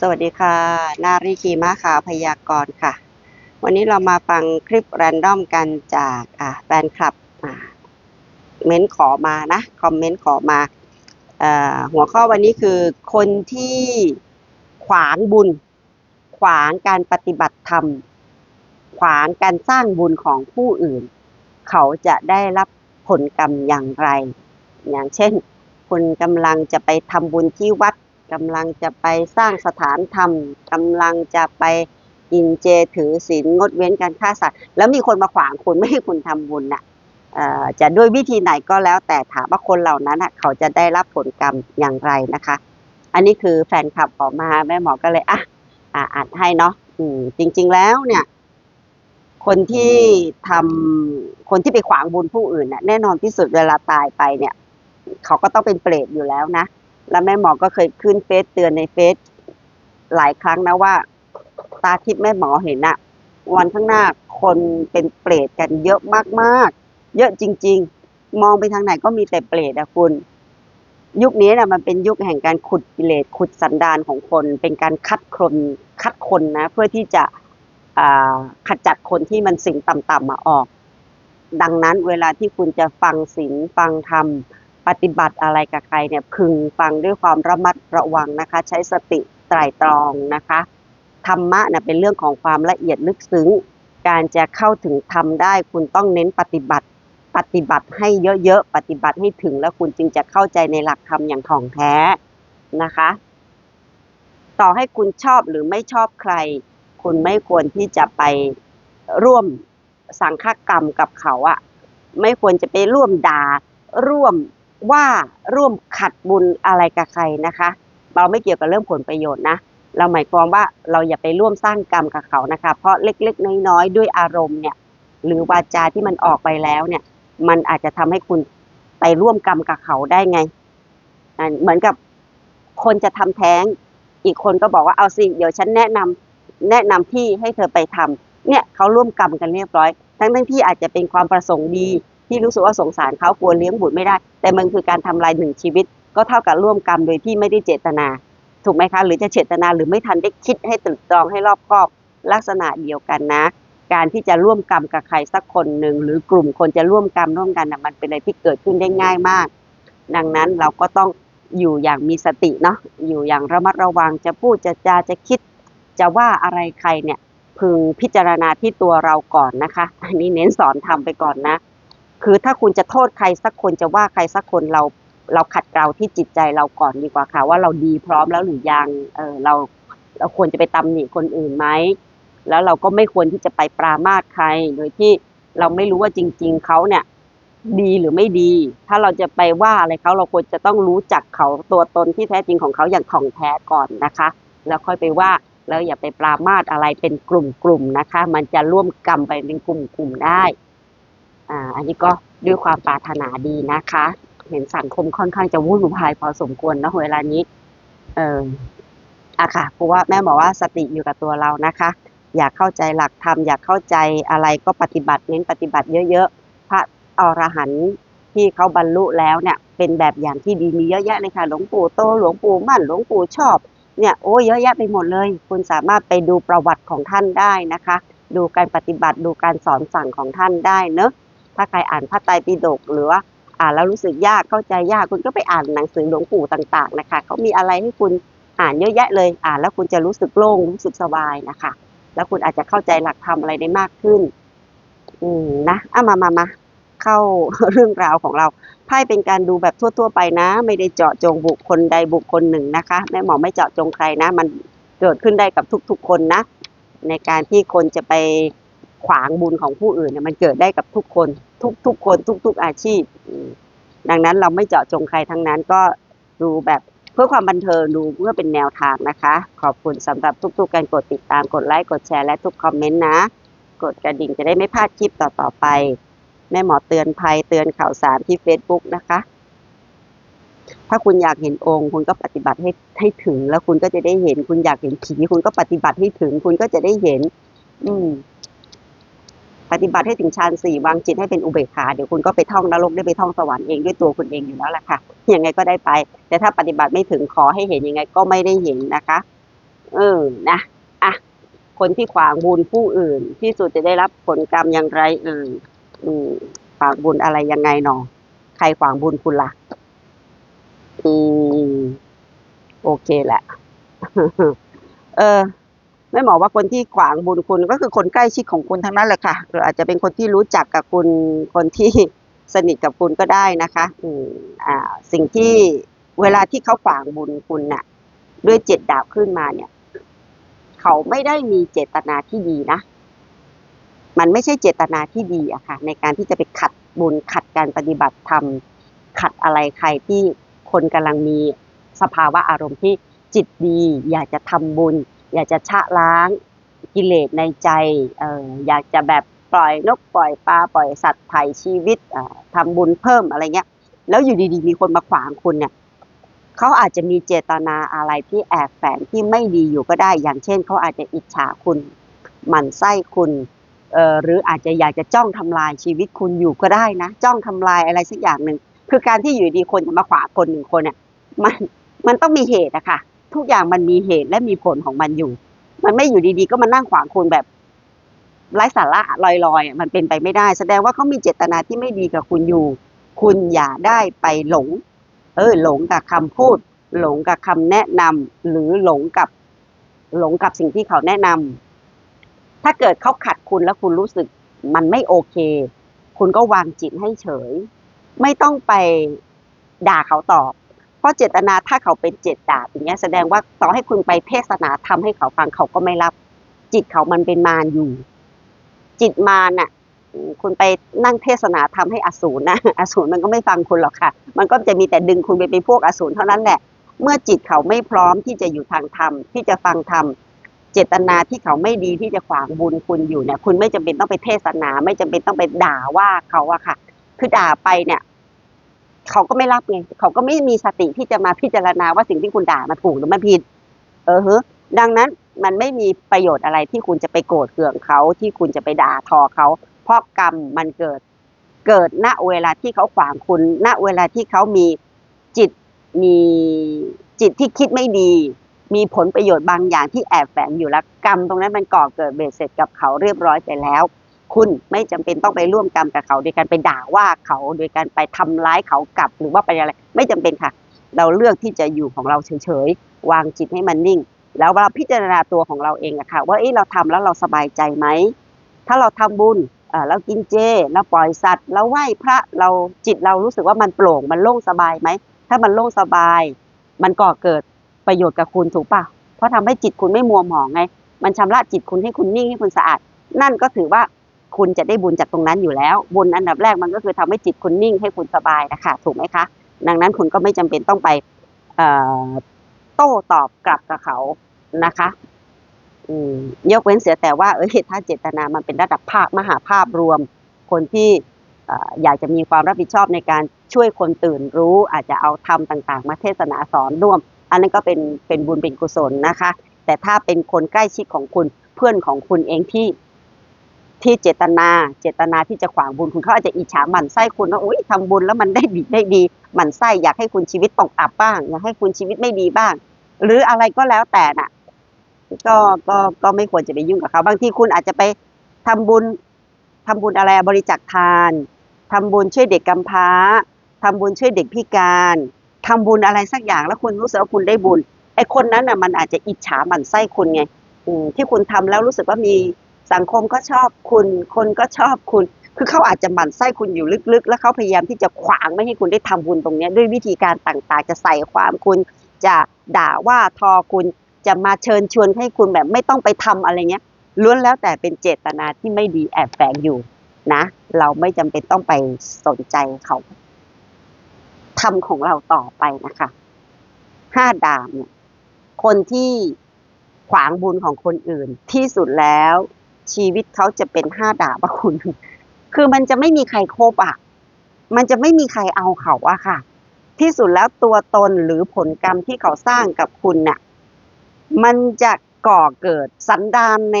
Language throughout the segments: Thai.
สวัสดีค่ะ นารีคีมาขาวพยากรณ์ค่ะ วันนี้เรามาฟังคลิปแรนดอมกันจากอ่าแฟนคลับอ่าเม้นขอมานะ คอมเมนต์ขอมาเอ่อหัวข้อวันนี้คือคนที่ขวางบุญ ขวางการปฏิบัติธรรม ขวางการสร้างบุญของผู้อื่น เขาจะได้รับผลกรรมอย่างไร อย่างเช่น คุณกำลังจะไปทำบุญที่วัด กำลังจะไปสร้างสถานธรรมกำลังจะไปกินเจถือศีลงดเว้นการฆ่าสัตว์ แล้วมีคนมาขวางคุณไม่ให้คุณทำบุญน่ะเอ่อจะด้วยวิธีไหนก็แล้วแต่ถามว่าคนเหล่านั้นน่ะเขาจะได้รับผลกรรมอย่างไรนะคะ อันนี้คือแฟนคลับขอมาแม่หมอก็เลยอะอ่านให้เนาะจริง ๆแล้วเนี่ย คนที่ทำคนที่ไปขวางบุญผู้อื่นน่ะแน่นอนที่สุดเวลาตายไปเนี่ย เขาก็ต้องเป็นเปรตอยู่แล้วนะ แล้วแม่หมอก็เคยขึ้นเฟซเตือนในเฟซหลายครั้งนะว่า ตาทิพย์แม่หมอเห็นอะวันข้างหน้าคนเป็นเปรตกันเยอะมากๆ เยอะจริง ๆ มองไปทางไหนก็มีแต่เปรตอะคุณ ยุคนี้นะมันเป็นยุคแห่งการขุดกิเลสขุดสันดานของคน เป็นการคัดคนคัดคนนะ เพื่อที่จะขจัดคนที่มันสิ่งต่ำๆมาออก ดังนั้นเวลาที่คุณจะฟังศีลฟังธรรม ปฏิบัติอะไรกับใครเนี่ยพึงฟังด้วยความระมัดระวังนะคะ ใช้สติไตรตรองนะคะธรรมะเนี่ยเป็นเรื่องของความละเอียดลึกซึ้ง การจะเข้าถึงธรรมได้คุณต้องเน้นปฏิบัติ ปฏิบัติให้เยอะๆ ปฏิบัติให้ถึงแล้วคุณจึงจะเข้าใจในหลักธรรมอย่างถ่องแท้นะคะ ต่อให้คุณชอบหรือไม่ชอบใคร คุณไม่ควรที่จะไปร่วมสังฆกรรมกับเขาอะไม่ควรจะไปร่วมด่าร่วม ว่าร่วมขัดบุญอะไรกับใครนะคะ เราไม่เกี่ยวกับเรื่องผลประโยชน์นะ เราหมายความว่าเราอย่าไปร่วมสร้างกรรมกับเขานะคะ เพราะเล็กๆน้อยๆด้วยอารมณ์เนี่ย หรือวาจาที่มันออกไปแล้วเนี่ย มันอาจจะทำให้คุณไปร่วมกรรมกับเขาได้ไงอ่าเหมือนกับคนจะทำแท้ง อีกคนก็บอกว่าเอาสิ เดี๋ยวฉันแนะนำแนะนำที่ให้เธอไปทำเนี่ยเขาร่วมกรรมกันเรียบร้อย ทั้งทั้งๆที่อาจจะเป็นความประสงค์ดี ที่รู้สึกว่าสงสารเขากลัวเลี้ยงบุตรไม่ได้ แต่มันคือการทำลายหนึ่งชีวิต ก็เท่ากับร่วมกรรมโดยที่ไม่ได้เจตนา ถูกไหมคะ หรือจะเจตนาหรือไม่ทันได้คิดให้ตรึกตรองให้รอบคอบลักษณะเดียวกันนะ การที่จะร่วมกรรมกับใครสักคนหนึ่ง หรือกลุ่มคนจะร่วมกรรมร่วมกันนะมันเป็นอะไรที่เกิดขึ้นได้ง่ายมาก ดังนั้นเราก็ต้องอยู่อย่างมีสติเนาะอยู่อย่างระมัดระวังจะพูดจะจาจะคิด จะว่าอะไรใครเนี่ยพึงพิจารณาที่ตัวเราก่อนนะคะ อันนี้เน้นสอนทำไปก่อนนะ คือถ้าคุณจะโทษใครสักคนจะว่าใครสักคนเราเราขัดเกลาที่จิตใจเราก่อนดีกว่าค่ะ ว่าเราดีพร้อมแล้วหรือยังเออเราเราควรจะไปตำหนิคนอื่นไหมแล้วเราก็ไม่ควรที่จะไปปรามาสใคร โดยที่เราไม่รู้ว่าจริง ๆเขาเนี่ย ดีหรือไม่ดี ถ้าเราจะไปว่าอะไรเขาเราควรจะต้องรู้จักเขาตัวตนที่แท้จริงของเขาอย่างถ่องแท้ก่อนนะคะ แล้วค่อยไปว่าแล้วอย่าไปปรามาสอะไรเป็นกลุ่มๆนะคะ มันจะร่วมกรรมไปเป็นกลุ่มๆได้ อ่าอันนี้ก็ด้วยความปรารถนาดีนะคะ เห็นสังคมค่อนข้างจะวุ่นวายพอสมควรนะเวลานี้ เอออะค่ะเพราะว่าแม่บอกว่าสติอยู่กับตัวเรานะคะ อยากเข้าใจหลักธรรมอยากเข้าใจอะไรก็ปฏิบัติเน้นปฏิบัติเยอะๆพระอรหันต์ที่เขาบรรลุแล้วเนี่ย เป็นแบบอย่างที่ดีมีเยอะแยะเลยค่ะ หลวงปู่โตหลวงปู่มั่นหลวงปู่ชอบเนี่ยโอ้เยอะแยะไปหมดเลย คุณสามารถไปดูประวัติของท่านได้นะคะ ดูการปฏิบัติดูการสอนสั่งของท่านได้เนอะ ถ้าใครอ่านพระไตรปิฎกหรือว่าอ่านแล้วรู้สึกยากเข้าใจยากคุณก็ไปอ่านหนังสือหลวงปู่ต่างๆนะคะเขามีอะไรให้คุณอ่านเยอะแยะเลย อ่านแล้วคุณจะรู้สึกโล่งรู้สึกสบายนะคะ แล้วคุณอาจจะเข้าใจหลักธรรมอะไรได้มากขึ้น อืมนะอะมามามาเข้าเรื่องราวของเราไพ่เป็นการดูแบบทั่ว ๆ ไปนะ ไม่ได้เจาะจงบุคคลใดบุคคลหนึ่งนะคะแม่หมอไม่เจาะจงใครนะ มันเกิดขึ้นได้กับทุก ๆ คนนะ ในการที่คนจะไป ขวางบุญของผู้อื่นเนี่ยมันเกิดได้กับทุกคนทุกๆคนทุกๆอาชีพ ดังนั้นเราไม่เจาะจงใครทั้งนั้นก็ดูแบบเพื่อความบันเทิงดูเพื่อเป็นแนวทางนะคะ ขอบคุณสำหรับทุกๆการกดติดตามกดไลค์กดแชร์และทุกคอมเมนต์นะ กดกระดิ่งจะได้ไม่พลาดคลิปต่อๆไป แม่หมอเตือนภัยเตือนข่าวสารที่ Facebook นะคะถ้าคุณอยากเห็นองค์ คุณก็ปฏิบัติให้ให้ถึง แล้วคุณก็จะได้เห็น คุณอยากเห็นผีคุณก็ปฏิบัติให้ถึง คุณก็จะได้เห็น อืม ปฏิบัติให้ถึงฌานสี่วางจิตให้เป็นอุเบกขาเดี๋ยวคุณก็ไปท่องนรกได้ไปท่องสวรรค์เองด้วยตัวคุณเองอยู่แล้วล่ะค่ะยังไงก็ได้ไป แต่ถ้าปฏิบัติไม่ถึงขอให้เห็นยังไงก็ไม่ได้เห็นนะคะ เออนะอะคนที่ขวางบุญผู้อื่น ที่สุดจะได้รับผลกรรมอย่างไรเอ่ยอืมขวางบุญอะไรยังไงหนอใครขวางบุญคุณล่ะ อืม โอเคแหละ เออ ไม่หมอว่าคนที่ขวางบุญคุณก็คือคนใกล้ชิดของคุณทั้งนั้นแหละค่ะหรืออาจจะเป็นคนที่รู้จักกับคุณคนที่สนิทกับคุณก็ได้นะคะอืมอ่าสิ่งที่เวลาที่เขาขวางบุญคุณน่ะ ด้วยเจ็ดดาบขึ้นมาเนี่ย เขาไม่ได้มีเจตนาที่ดีนะ มันไม่ใช่เจตนาที่ดีอะค่ะ ในการที่จะไปขัดบุญขัดการปฏิบัติธรรมขัดอะไรใครที่คนกำลังมีสภาวะอารมณ์ที่จิตดี อยากจะทำบุญ อยากจะชะล้างกิเลสในใจเอออยากจะแบบปล่อยนกปล่อยปลาปล่อยสัตว์ไถ่ชีวิตอ่าทำบุญเพิ่มอะไรเงี้ย แล้วอยู่ดีๆมีคนมาขวางคุณเนี่ยเขาอาจจะมีเจตนาอะไรที่แอบแฝงที่ไม่ดีอยู่ก็ได้ อย่างเช่นเขาอาจจะอิจฉาคุณหมั่นไส้คุณเอ่อหรืออาจจะอยากจะจ้องทำลายชีวิตคุณอยู่ก็ได้นะ จ้องทำลายอะไรสักอย่างหนึ่งคือการที่อยู่ดีคนจะมาขวางคนหนึ่งคนเนี่ยมันมันต้องมีเหตุอะค่ะ ทุกอย่างมันมีเหตุและมีผลของมันอยู่ มันไม่อยู่ดีๆ ก็มานั่งขวางคุณแบบไร้สาระลอยๆมันเป็นไปไม่ได้ แสดงว่าเขามีเจตนาที่ไม่ดีกับคุณอยู่ คุณอย่าได้ไปหลง เออ หลงกับคำพูด หลงกับคำแนะนำหรือหลงกับ หลงกับสิ่งที่เขาแนะนำถ้าเกิดเขาขัดคุณแล้วคุณรู้สึกมันไม่โอเค คุณก็วางจิตให้เฉย ไม่ต้องไปด่าเขาตอบ เพราะเจตนาถ้าเขาเป็นเจตดาบอย่างเงี้ยแสดงว่าต่อให้คุณไปเทศนาทำให้เขาฟังเขาก็ไม่รับ จิตเขามันเป็นมารอยู่ จิตมารน่ะ คุณไปนั่งเทศนาทำให้อสูรนะอสูรมันก็ไม่ฟังคุณหรอกค่ะ มันก็จะมีแต่ดึงคุณไปเป็นพวกอสูรเท่านั้นแหละ เมื่อจิตเขาไม่พร้อมที่จะอยู่ทางธรรมที่จะฟังธรรมเจตนาที่เขาไม่ดีที่จะขวางบุญคุณอยู่เนี่ย คุณไม่จำเป็นต้องไปเทศนา ไม่จำเป็นต้องไปด่าว่าเขาอะค่ะ คือด่าไปเนี่ย เขาก็ไม่รับไงเขาก็ไม่มีสติที่จะมาพิจารณาว่าสิ่งที่คุณด่ามาถูกหรือไม่ผิด เออฮะดังนั้นมันไม่มีประโยชน์อะไรที่คุณจะไปโกรธเคืองเขาที่คุณจะไปด่าทอเขา เพราะกรรมมันเกิดเกิดณเวลาที่เขาขวางคุณณเวลาที่เขามีจิตมีจิตที่คิดไม่ดี มีผลประโยชน์บางอย่างที่แอบแฝงอยู่แล้วกรรมตรงนั้นมันก่อเกิดเบ็ดเสร็จกับเขาเรียบร้อยไปแล้ว คุณไม่จำเป็นต้องไปร่วมกรรมกับเขา โดยการไปด่าว่าเขาโดยการไปทำร้ายเขากลับ หรือว่าไปอะไร ไม่จำเป็นค่ะ เราเลือกที่จะอยู่ของเราเฉยๆวางจิตให้มันนิ่ง แล้วเราพิจารณาตัวของเราเองอะค่ะ ว่าเอ๊ะเราทำแล้วเราสบายใจไหมถ้าเราทำบุญเรากินเจเราปล่อยสัตว์เราไหว้พระเราจิตเรารู้สึกว่ามันโปร่งมันโล่งสบายไหมถ้ามันโล่งสบาย มันก่อเกิดประโยชน์กับคุณถูกปะเพราะทำให้จิตคุณไม่มัวหมองไง มันชำระจิตคุณให้คุณนิ่งให้คุณสะอาด นั่นก็ถือว่า คุณจะได้บุญจากตรงนั้นอยู่แล้ว บุญอันดับแรกมันก็คือทำให้จิตคุณนิ่งให้คุณสบายนะคะถูกไหมคะ ดังนั้นคุณก็ไม่จำเป็นต้องไปโต้ตอบกลับกับเขานะคะยกเว้นเสียแต่ว่าเอ้ยถ้าเจตนามันเป็นระดับภาพมหาภาพรวม คนที่อยากจะมีความรับผิดชอบในการช่วยคนตื่นรู้ อาจจะเอาธรรมต่าง ๆ มาเทศนาสอนร่วม อันนั้นก็เป็นเป็นบุญเป็นกุศลนะคะ แต่ถ้าเป็นคนใกล้ชิดของคุณเพื่อนของคุณเองที่ ที่เจตนา เจตนาที่จะขวางบุญคุณเขาอาจจะอิจฉาหมั่นไส้คุณว่าอุ้ยทำบุญแล้วมันได้ดีได้ดีหมั่นไส้อยากให้คุณชีวิตตกอับบ้าง อยากให้คุณชีวิตไม่ดีบ้าง หรืออะไรก็แล้วแต่น่ะ ก็ก็ก็ไม่ควรจะไปยุ่งกับเขาบางทีคุณอาจจะไปทำบุญทำบุญอะไรบริจาคทานทำบุญช่วยเด็กกำพร้าทำบุญช่วยเด็กพิการทำบุญอะไรสักอย่างแล้วคุณรู้สึกว่าคุณได้บุญไอ้คนนั้นน่ะมันอาจจะอิจฉาหมั่นไส้คุณไงอืที่คุณทำแล้วรู้สึกว่ามี สังคมก็ชอบคุณ คนก็ชอบคุณ คือเขาอาจจะหมั่นไส้คุณอยู่ลึกๆ แล้วเขาพยายามที่จะขวางไม่ให้คุณได้ทำบุญตรงนี้ด้วยวิธีการต่างๆ จะใส่ความคุณจะด่าว่าทอคุณจะมาเชิญชวนให้คุณแบบไม่ต้องไปทำอะไรเงี้ยล้วนแล้วแต่เป็นเจตนาที่ไม่ดีแอบแฝงอยู่นะ เราไม่จำเป็นต้องไปสนใจเขาทำของเราต่อไปนะคะห้าดามเนี่ยคนที่ขวางบุญของคนอื่นที่สุดแล้ว ชีวิตเขาจะเป็นห้าดาบะคุณ คือมันจะไม่มีใครโคบอะมันจะไม่มีใครเอาเขาอะค่ะ ที่สุดแล้วตัวตนหรือผลกรรมที่เขาสร้างกับคุณน่ะ มันจะก่อเกิดสันดานใน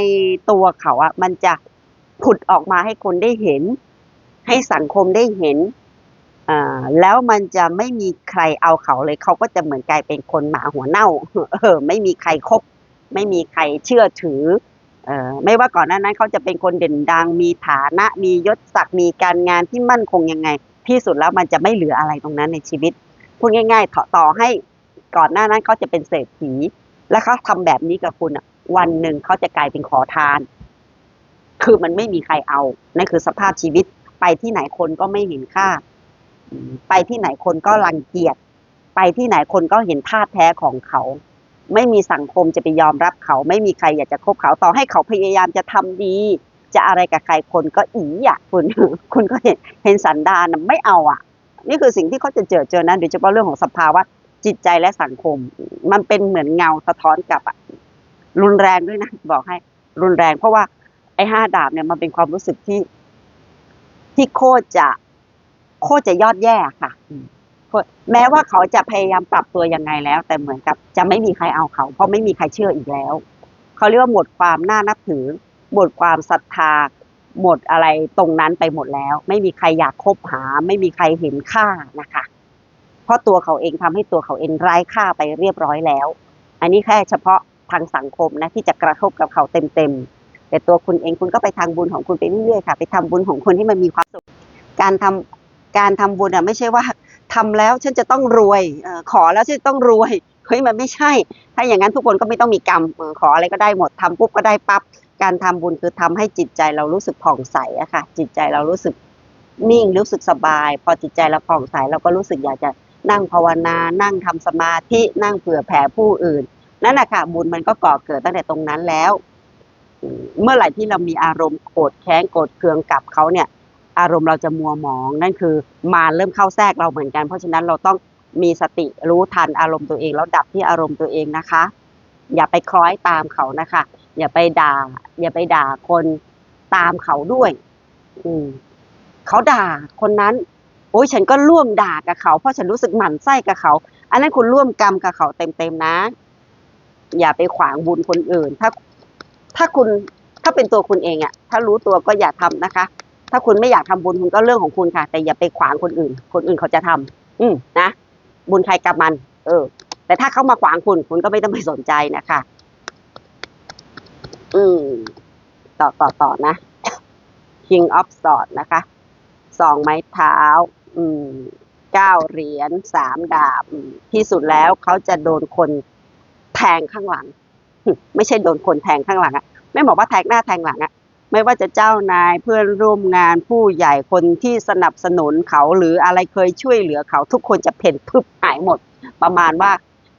ตัวเขาอะมันจะผุดออกมาให้คนได้เห็น ให้สังคมได้เห็นอ่าแล้วมันจะไม่มีใครเอาเขาเลย เขาก็จะเหมือนกลายเป็นคนหมาหัวเน่า เออ ไม่มีใครคบ ไม่มีใครเชื่อถือ ไม่ว่าก่อนหน้านั้นเขาจะเป็นคนเด่นดัง มีฐานะ มียศศักดิ์มีการงานที่มั่นคงยังไง ที่สุดแล้วมันจะไม่เหลืออะไรตรงนั้นในชีวิตพูดง่ายๆต่อต่อให้ก่อนหน้านั้นเขาจะเป็นเศรษฐี และเขาทำแบบนี้กับคุณอะวันหนึ่งเขาจะกลายเป็นขอทาน คือมันไม่มีใครเอานั่นคือสภาพชีวิตไปที่ไหนคนก็ไม่เห็นค่า ไปที่ไหนคนก็รังเกียจไปที่ไหนคนก็เห็นท่าแท้ของเขา ไม่มีสังคมจะไปยอมรับเขา ไม่มีใครอยากจะคบเขาต่อให้เขาพยายามจะทำดี จะอะไรกับใครคนก็อีอะคุณคุณก็เห็นเห็นสันดานน่ะไม่เอาอะ นี่คือสิ่งที่เขาจะเจอเจอนะโดยเฉพาะเรื่องของสภาวะจิตใจและสังคม มันเป็นเหมือนเงาสะท้อนกลับอะรุนแรงด้วยนะบอกให้ รุนแรง เพราะว่าไอ้ห้าดาบเนี่ยมันเป็นความรู้สึกที่ที่โคตรจะโคตรจะยอดแย่ค่ะ แม้ว่าเขาจะพยายามปรับตัวยังไงแล้ว แต่เหมือนกับจะไม่มีใครเอาเขา เพราะไม่มีใครเชื่ออีกแล้ว เขาเรียกว่าหมดความน่านับถือ หมดความศรัทธา หมดอะไรตรงนั้นไปหมดแล้ว ไม่มีใครอยากคบหา ไม่มีใครเห็นค่านะคะ เพราะตัวเขาเองทำให้ตัวเขาเองไร้ค่าไปเรียบร้อยแล้ว อันนี้แค่เฉพาะทางสังคมนะที่จะกระทบกับเขาเต็มๆแต่ตัวคุณเองคุณก็ไปทางบุญของคุณไปเรื่อยๆค่ะ ไปทำบุญของคุณที่มันมีความสุขการทำการทำบุญอะไม่ใช่ว่า ทำแล้วฉันจะต้องรวยขอแล้วฉันจะต้องรวยเฮ้ยมันไม่ใช่ ถ้าอย่างนั้นทุกคนก็ไม่ต้องมีกรรมขออะไรก็ได้หมดทำปุ๊บก็ได้ปั๊บการทำบุญคือทำให้จิตใจเรารู้สึกผ่องใสอะค่ะ จิตใจเรารู้สึกนิ่งรู้สึกสบาย พอจิตใจเราผ่องใสเราก็รู้สึกอยากจะนั่งภาวนา นั่งทำสมาธินั่งเผื่อแผ่ผู้อื่นนั่นแหละค่ะบุญมันก็ก่อเกิดตั้งแต่ตรงนั้นแล้ว เมื่อไหร่ที่เรามีอารมณ์โกรธแค้นโกรธเคืองกับเขาเนี่ย อารมณ์เราจะมัวหมอง นั่นคือมารเริ่มเข้าแทรกเราเหมือนกัน เพราะฉะนั้นเราต้องมีสติรู้ทันอารมณ์ตัวเองแล้วดับที่อารมณ์ตัวเองนะคะ อย่าไปคล้อยตามเขานะคะ อย่าไปด่า อย่าไปด่าคนตามเขาด้วย อืมเขาด่าคนนั้น โอ้ยฉันก็ร่วมด่ากับเขา เพราะฉันรู้สึกหมั่นไส้กับเขา อันนั้นคุณร่วมกรรมกับเขาเต็มๆนะ อย่าไปขวางบุญคนอื่น ถ้า ถ้าคุณถ้าเป็นตัวคุณเองอะถ้ารู้ตัวก็อย่าทำนะคะ ถ้าคุณไม่อยากทำบุญคุณก็เรื่องของคุณค่ะ แต่อย่าไปขวางคนอื่น คนอื่นเขาจะทำอืมนะ บุญใครกับมัน เออ แต่ถ้าเขามาขวางคุณ คุณก็ไม่ต้องไปสนใจนะคะ อืม ต่อต่อต่อนะ King of Swords นะคะสองไม้เท้า อืมเก้าเหรียญสามดาบที่สุดแล้วเขาจะโดนคนแทงข้างหลัง ไม่ใช่โดนคนแทงข้างหลังอะไม่บอกว่าแทงหน้าแทงหลังอะ ไม่ว่าจะเจ้านายเพื่อนร่วมงานผู้ใหญ่คนที่สนับสนุนเขาหรืออะไรเคยช่วยเหลือเขา ทุกคนจะเพ่นพึบหายหมด ประมาณว่า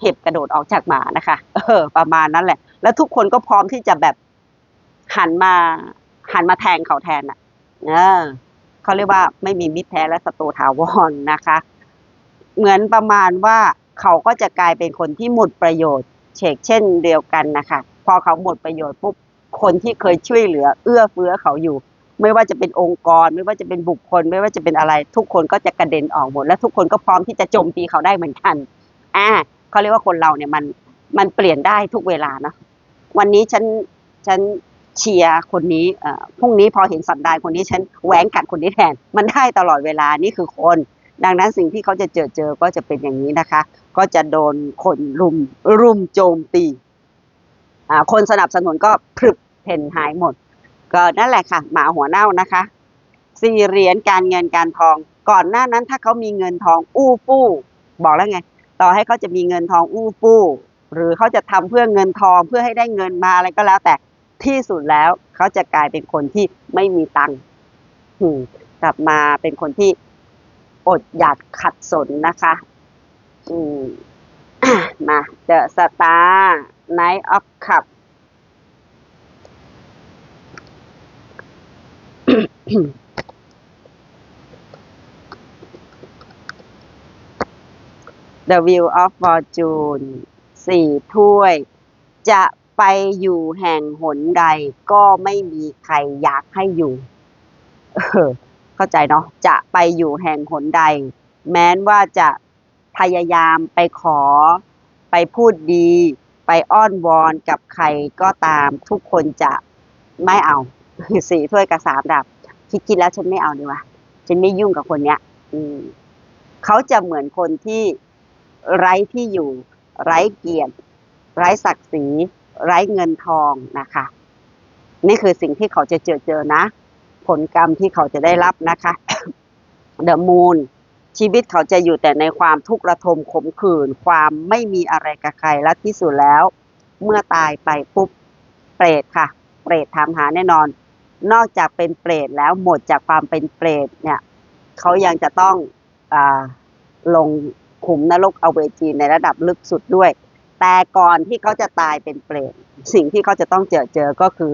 เห็บกระโดดออกจากหมานะคะ เออ ประมาณนั้นแหละ แล้วทุกคนก็พร้อมที่จะแบบหันมาหันมาแทงเขาแทนอะ เออเขาเรียกว่าไม่มีมิตรแท้และศัตรูถาวรนะคะ เหมือนประมาณว่าเขาก็จะกลายเป็นคนที่หมดประโยชน์เชกเช่นเดียวกันนะคะ พอเขาหมดประโยชน์ปุ๊บ คนที่เคยช่วยเหลือ เอื้อเฟื้อเขาอยู่ ไม่ว่าจะเป็นองค์กร ไม่ว่าจะเป็นบุคคล ไม่ว่าจะเป็นอะไร ทุกคนก็จะกระเด็นออกหมด และทุกคนก็พร้อมที่จะโจมตีเขาได้เหมือนกัน อ่าเขาเรียกว่าคนเราเนี่ยมันมันเปลี่ยนได้ทุกเวลาเนาะวันนี้ฉันฉันเชียร์คนนี้อ่พรุ่งนี้พอเห็นสันดานคนนี้ฉันแหวงกัดคนนี้แทน มันได้ตลอดเวลานี่คือคน ดังนั้นสิ่งที่เขาจะเจอเจอก็จะเป็นอย่างนี้นะคะ ก็จะโดนคนรุมรุมโจมตีอ่าคนสนับสนุนก็พรึบ เพ่นหายหมด ก็นั่นแหละค่ะ หมาหัวเน่านะคะสี่เหรียญการเงินการทอง ก่อนหน้านั้นถ้าเขามีเงินทองอู้ฟู่บอกแล้วไง ต่อให้เขาจะมีเงินทองอู้ฟู่หรือเขาจะทำเพื่อเงินทองเพื่อให้ได้เงินมาอะไรก็แล้วแต่ที่สุดแล้วเขาจะกลายเป็นคนที่ไม่มีตังค์กลับมาเป็นคนที่อดอยากขัดสนนะคะ อืมมาเดอะสตาร์ไนท์ออฟคัพ The Wheel of Fortune สี่ถ้วย จะไปอยู่แห่งหนใดก็ไม่มีใครอยากให้อยู่เออเข้าใจเนาะ จะไปอยู่แห่งหนใด แม้นว่าจะพยายามไปขอ ไปพูดดี ไปอ้อนวอนกับใครก็ตามทุกคนจะไม่เอา สี่ถ้วยกับสามดาบ คิดคิดแล้วฉันไม่เอาดีกว่าฉันไม่ยุ่งกับคนเนี้ย อืมเขาจะเหมือนคนที่ไร้ที่อยู่ ไร้เกียรติ ไร้ศักดิ์ศรี ไร้เงินทองนะคะ นี่คือสิ่งที่เขาจะเจอเจอนะ ผลกรรมที่เขาจะได้รับนะคะเดอะมูนชีวิตเขาจะอยู่แต่ในความทุกข์ระทมขมขื่นความไม่มีอะไรกับใครและที่สุดแล้ว เมื่อตายไปปุ๊บเปรตค่ะ เปรตถามหาแน่นอน นอกจากเป็นเปรตแล้วหมดจากความเป็นเปรตเนี่ยเขายังจะต้องอลงขุมนรกอเวจีในระดับลึกสุดด้วย แต่ก่อนที่เขาจะตายเป็นเปรตสิ่งที่เขาจะต้องเจอเจอก็คือ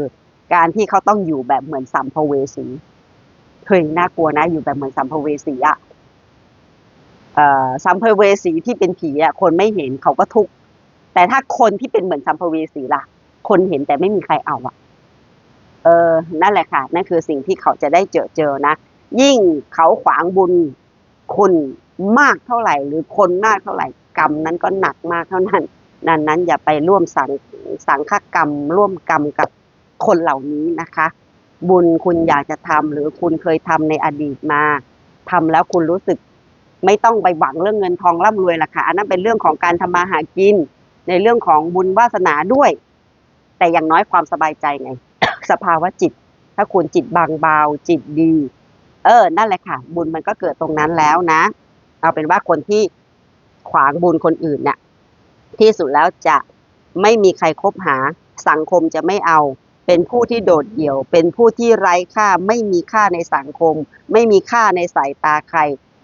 การที่เขาต้องอยู่แบบเหมือนสัมภเวสีเฮ้ยน่ากลัวนะอยู่แบบเหมือนสัมภเวสีอะสัมภเวสีที่เป็นผีอะคนไม่เห็นเขาก็ทุกข์แต่ถ้าคนที่เป็นเหมือนสัมภเวสีล่ะ คนเห็นแต่ไม่มีใครเอาอะ เออนั่นแหละค่ะ นั่นคือสิ่งที่เขาจะได้เจอเจอนะ ยิ่งเขาขวางบุญคุณมากเท่าไหร่ หรือคนมากเท่าไหร่ กรรมนั้นก็หนักมากเท่านั้น นั้นนั้นอย่าไปร่วมสังสังฆกรรม ร่วมกรรมกับคนเหล่านี้นะคะ บุญคุณอยากจะทำหรือคุณเคยทำในอดีตมาทำแล้วคุณรู้สึกไม่ต้องไปหวังเรื่องเงินทองร่ำรวยละค่ะ อันนั้นเป็นเรื่องของการทำมาหากิน ในเรื่องของบุญวาสนาด้วย แต่อย่างน้อยความสบายใจไง สภาวะจิต ถ้าคุณจิตบางเบาจิตดี เออ นั่นแหละค่ะ บุญมันก็เกิดตรงนั้นแล้วนะ เอาเป็นว่าคนที่ขวางบุญคนอื่นเนี่ยที่สุดแล้วจะไม่มีใครคบหา สังคมจะไม่เอา เป็นผู้ที่โดดเดี่ยว เป็นผู้ที่ไร้ค่าไม่มีค่าในสังคม ไม่มีค่าในสายตาใคร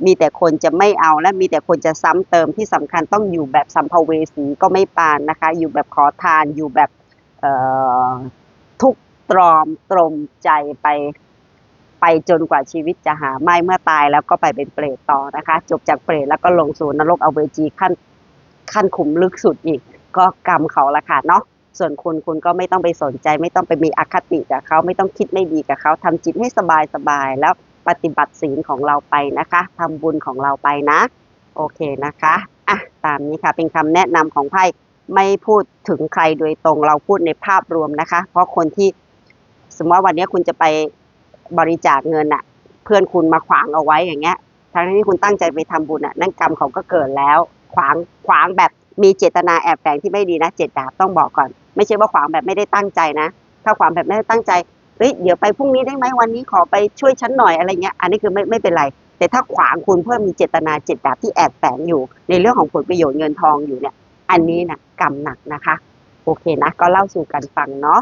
มีแต่คนจะไม่เอาและมีแต่คนจะซ้ำเติมที่สำคัญต้องอยู่แบบสัมภเวสีก็ไม่ปานนะคะ อยู่แบบขอทานอยู่แบบ ตรอมตรมใจไป ไปจนกว่าชีวิตจะหาไม่เมื่อตายแล้วก็ไปเป็นเปรตต่อนะคะ จบจากเปรตแล้วก็ลงสู่นรกอเวจีขั้นขั้นขุมลึกสุดอีก ก็กรรมเขาละค่ะเนาะส่วนคุณคุณก็ไม่ต้องไปสนใจ ไม่ต้องไปมีอคติกับเขาไม่ต้องคิดไม่ดีกับเขาทำจิตให้สบายสบายแล้วปฏิบัติศีลของเราไปนะคะทำบุญของเราไปนะ โอเคนะคะอะตามนี้ค่ะเป็นคำแนะนำของไพ่ไม่พูดถึงใครโดยตรงเราพูดในภาพรวมนะคะ เพราะคนที่ สมมติว่าวันนี้คุณจะไปบริจาคเงินอะเพื่อนคุณมาขวางเอาไว้อย่างเงี้ยทั้งที่คุณตั้งใจไปทำบุญอะนั่นกรรมเขาก็เกิดแล้ว ขวางขวางแบบมีเจตนาแอบแฝงที่ไม่ดีนะเจตดาบต้องบอกก่อน ไม่ใช่ว่าขวางแบบไม่ได้ตั้งใจนะ ถ้าขวางแบบไม่ได้ตั้งใจเฮ้ยเดี๋ยวไปพรุ่งนี้ได้ไหมวันนี้ขอไปช่วยฉันหน่อยอะไรเงี้ยอันนี้คือไม่ไม่เป็นไร แต่ถ้าขวางคุณเพื่อมีเจตนาเจตดาบที่แอบแฝงอยู่ ในเรื่องของผลประโยชน์เงินทองอยู่เนี่ย อันนี้นะกรรมหนักนะคะ โอเคนะ ก็เล่าสู่กันฟังเนาะ